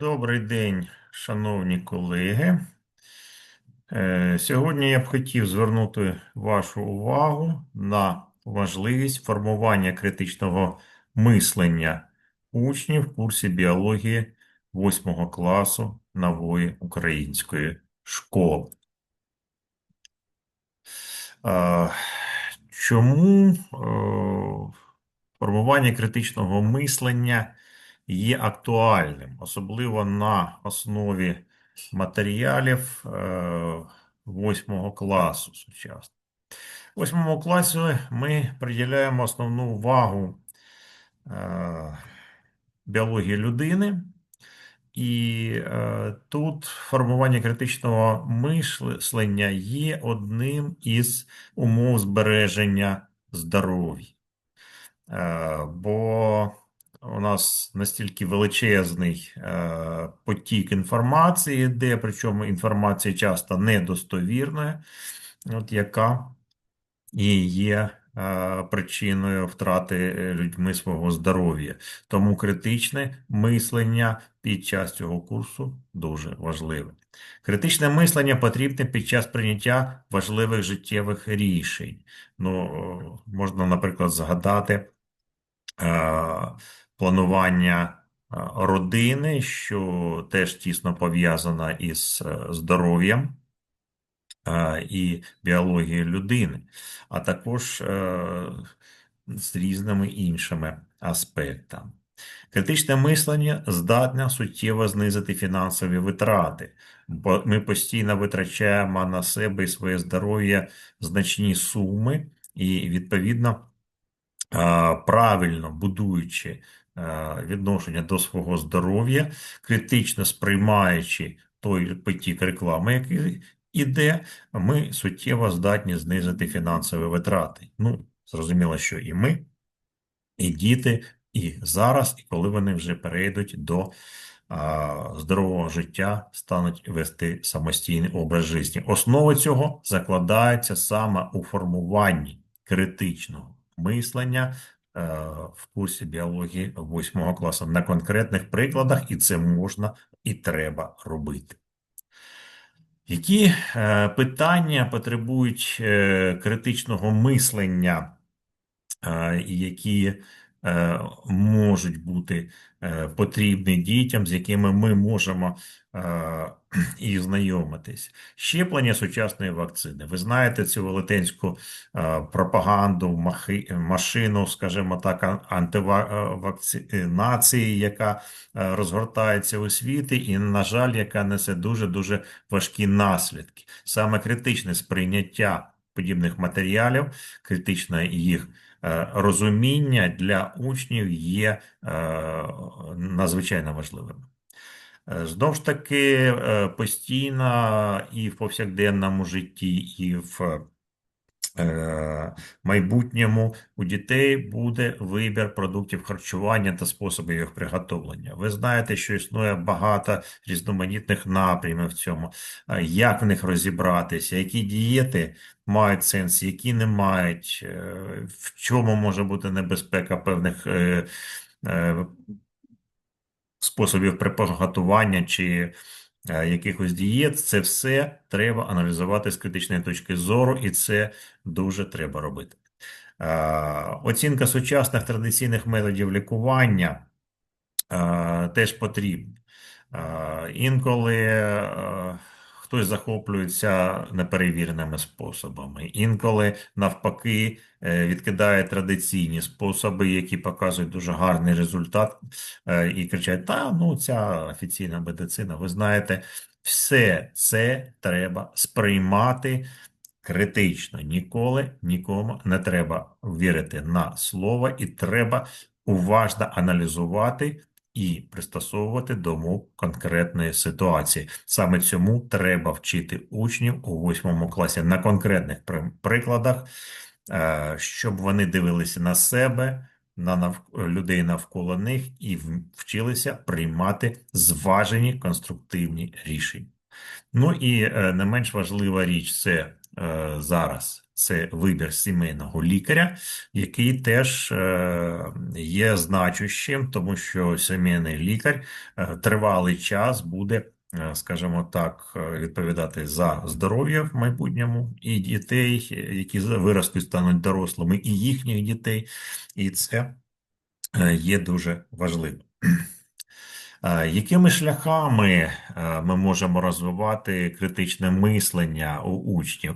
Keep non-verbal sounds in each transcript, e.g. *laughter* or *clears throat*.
Добрий день, шановні колеги. Е, Сьогодні я б хотів звернути вашу увагу на важливість формування критичного мислення учнів в курсі біології 8 класу нової української школи. Е, Чому е, формування критичного мислення є актуальним, особливо на основі матеріалів е, восьмого класу сучасно. В восьмому класі ми приділяємо основну увагу е, біології людини, і е, тут формування критичного мислення є одним із умов збереження здоров'я. Бо у нас настільки величезний е, потік інформації, де причому інформація часто недостовірна, от яка і є е, причиною втрати е, людьми свого здоров'я. Тому критичне мислення під час цього курсу дуже важливе. Критичне мислення потрібне під час прийняття важливих життєвих рішень. Ну, можна, наприклад, згадати е, планування е, родини, що теж тісно пов'язана із е, здоров'ям е, і біологією людини, а також з різними іншими аспектами. Критичне мислення здатне суттєво знизити фінансові витрати, бо ми постійно витрачаємо на себе і своє здоров'я значні суми, і, відповідно, правильно будуючи відношення до свого здоров'я, критично сприймаючи той потік реклами, який іде, ми суттєво здатні знизити фінансові витрати. Ну, зрозуміло, що і ми, і діти, і зараз, і коли вони вже перейдуть до здорового життя, стануть вести самостійний образ життя. Основа цього закладається саме у формуванні критичного мислення е, в курсі біології 8 класу на конкретних прикладах, і це можна і треба робити. Які е, питання потребують е, критичного мислення, е, і які е, можуть бути е, потрібні дітям, з якими ми можемо е, *clears throat* і знайомитись? Щеплення сучасної вакцини. Ви знаєте цю велетенську е, пропаганду, машину, скажімо так, антивакцинації, яка е, розгортається у світі, і, на жаль, яка несе дуже-дуже важкі наслідки. Саме критичне сприйняття подібних матеріалів, критичне їх е, розуміння для учнів є е, надзвичайно важливим. Е, Знову ж таки, е, постійно і в повсякденному житті, і в е, майбутньому у дітей буде вибір продуктів харчування та способів їх приготовлення. Ви знаєте, що існує багато різноманітних напрямів в цьому. Е, Як в них розібратися, які дієти мають сенс, які не мають, е, в чому може бути небезпека певних е, е, способів приготування чи е, якихось дієт, це все треба аналізувати з критичної точки зору, і це дуже треба робити. Е, Оцінка сучасних традиційних методів лікування е, теж потрібна. Е, Інколи е, хтось захоплюється неперевіреними способами, інколи навпаки е, відкидає традиційні способи, які показують дуже гарний результат, е, і кричать: та ну ця офіційна медицина, ви знаєте, все це треба сприймати критично. Ніколи нікому не треба вірити на слово, і треба уважно аналізувати і пристосовувати до умов конкретної ситуації. Саме цьому треба вчити учнів у восьмому класі на конкретних прикладах, е, щоб вони дивилися на себе, на нав- людей навколо них і вчилися приймати зважені конструктивні рішення. Ну і е, не менш важлива річ це е, зараз це вибір сімейного лікаря, який теж е, є значущим, тому що сімейний лікар е, тривалий час буде. Е, скажімо так, відповідати за здоров'я в майбутньому і дітей, які виростуть, стануть дорослими, і їхніх дітей, і це є дуже важливо. Якими шляхами ми можемо розвивати критичне мислення у учнів?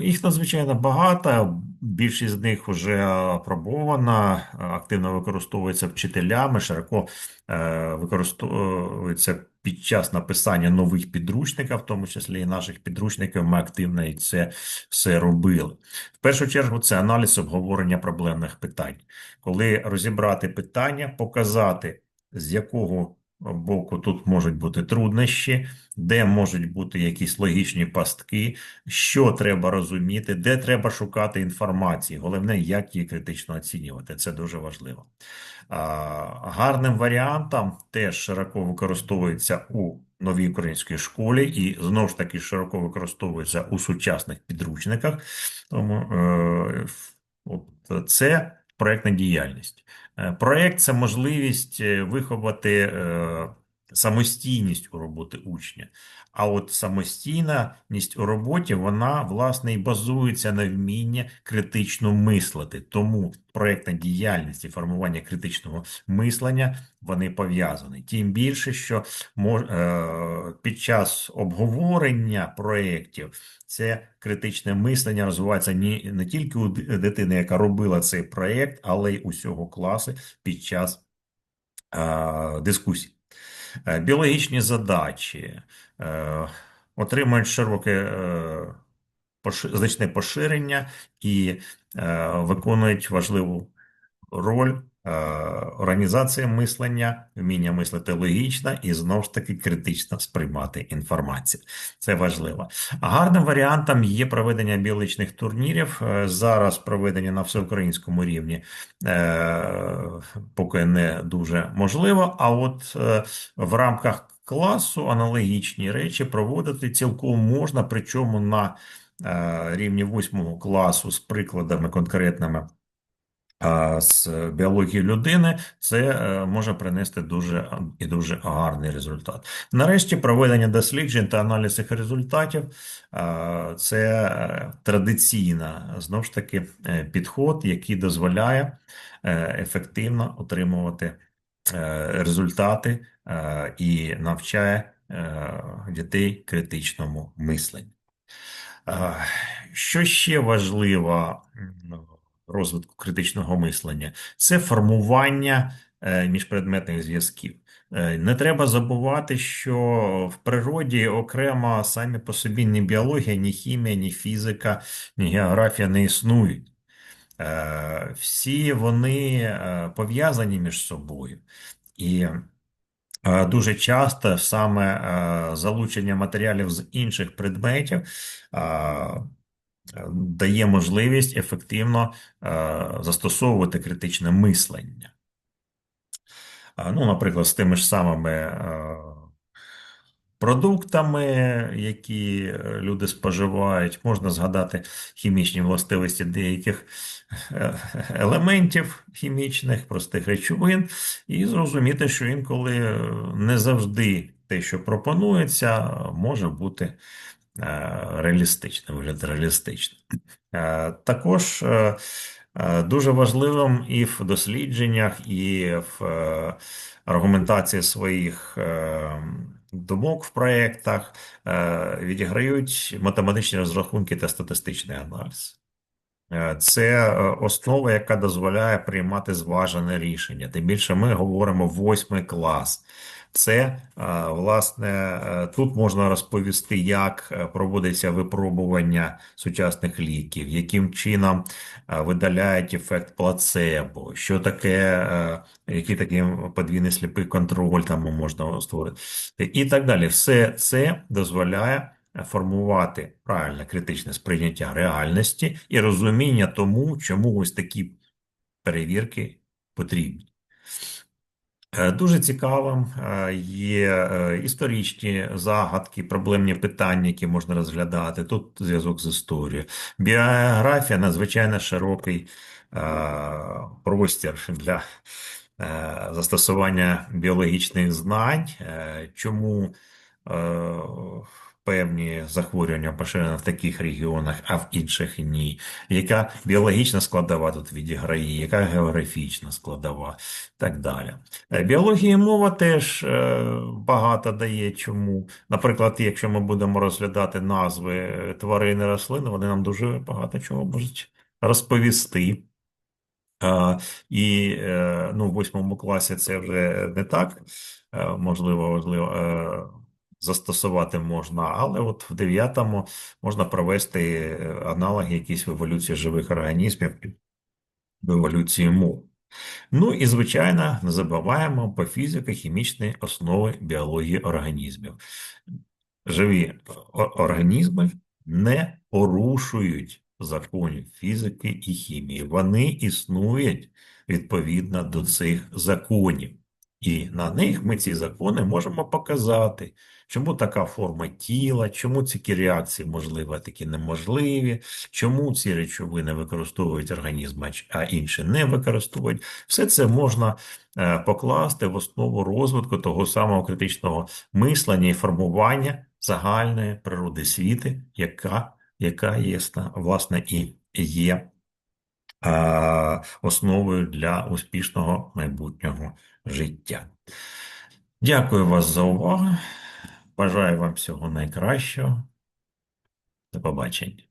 Їх надзвичайно багато, більшість з них вже опробована, активно використовується вчителями, широко використовується під час написання нових підручників, в тому числі і наших підручників, ми активно і це все робили. В першу чергу це аналіз обговорення проблемних питань, коли розібрати питання, показати з якого боку тут можуть бути труднощі, де можуть бути якісь логічні пастки, що треба розуміти, де треба шукати інформації. Головне, як її критично оцінювати. Це дуже важливо. Гарним варіантом теж широко використовується у новій українській школі і знову ж таки широко використовується у сучасних підручниках. Тому е, от це проєктна діяльність. проект проєкт це можливість е, виховати е, самостійність у роботи учня. А от самостійність у роботі, вона, власне, і базується на вмінні критично мислити. Тому проєктна діяльність і формування критичного мислення вони пов'язані. Тим більше, що е, під час обговорення проєктів це критичне мислення розвивається не, не тільки у дитини, яка робила цей проєкт, але й усього класу під час е, дискусій. Е, біологічні задачі е, отримують широке е, значне поширення і виконують важливу роль організація мислення, вміння мислити логічно і знову ж таки критично сприймати інформацію. Це важливо. Гарним варіантом є проведення біологічних турнірів. Е, зараз проведення на всеукраїнському рівні е, поки не дуже можливо. А от в рамках класу аналогічні речі проводити цілком можна, причому на рівні восьмого класу з прикладами конкретними з біології людини, це е, може принести дуже і дуже гарний результат. Нарешті проведення досліджень та аналіз їх результатів це е, традиційна знову ж таки е, підход, який дозволяє ефективно отримувати результати і навчає дітей критичному мисленню. Що ще важливо розвитку критичного мислення це формування е, міжпредметних зв'язків. Е, не треба забувати, що в природі окремо самі по собі ні біологія, ні хімія, ні фізика, ні географія не існують. Е, всі вони пов'язані між собою. І дуже часто саме залучення матеріалів з інших предметів дає можливість ефективно е, застосовувати критичне мислення. Ну, Наприклад, з тими ж самими е, продуктами, які е, люди споживають, можна згадати хімічні властивості деяких елементів хімічних, простих речовин, і зрозуміти, що інколи не завжди те, що пропонується, може бути реалістично, вигляд реалістично. Е, також е, дуже важливим і в дослідженнях, і в аргументації своїх думок в проєктах відіграють математичні розрахунки та статистичний аналіз. Це основа, яка дозволяє приймати зважене рішення. Тим більше ми говоримо восьмий клас. Це е, власне е, тут можна розповісти, як е, проводиться випробування сучасних ліків, яким чином видаляють ефект плацебо, що таке, який такий подвійний сліпий контроль там можна створити, і так далі. Все це дозволяє. Формувати правильне критичне сприйняття реальності і розуміння тому, чому ось такі перевірки потрібні. Е, Дуже цікавим е, є е, історичні загадки, проблемні питання, які можна розглядати. Тут зв'язок з історією. Біографія надзвичайно широкий простір для застосування біологічних знань. Чому певні захворювання поширені в таких регіонах, а в інших ні? Яка біологічна складова тут відіграє, яка географічна складова, так далі. Е, Біологія і мова теж е, багато дає чому. Наприклад, якщо ми будемо розглядати назви е, тварин і рослин, вони нам дуже багато чого можуть розповісти. І ну, в восьмому класі це вже не так можливо, важливо е, застосувати можна, але от в дев'ятому можна провести е, аналоги якісь в еволюції живих організмів, в еволюції мов. Ну і, звичайно, не забуваємо по фізико-хімічні основи біології організмів. Живі організми не порушують законів фізики і хімії. Вони існують відповідно до цих законів. І на них ми ці закони можемо показати, чому така форма тіла, чому ці реакції можливі, а такі неможливі, чому ці речовини використовують організм, а інші не використовують. Все це можна е, покласти в основу розвитку того самого критичного мислення і формування загальної природи світу, яка, яка є, власне, і є е, основою для успішного майбутнього життя. Дякую вас за увагу. Бажаю вам всього найкращого. До побачення.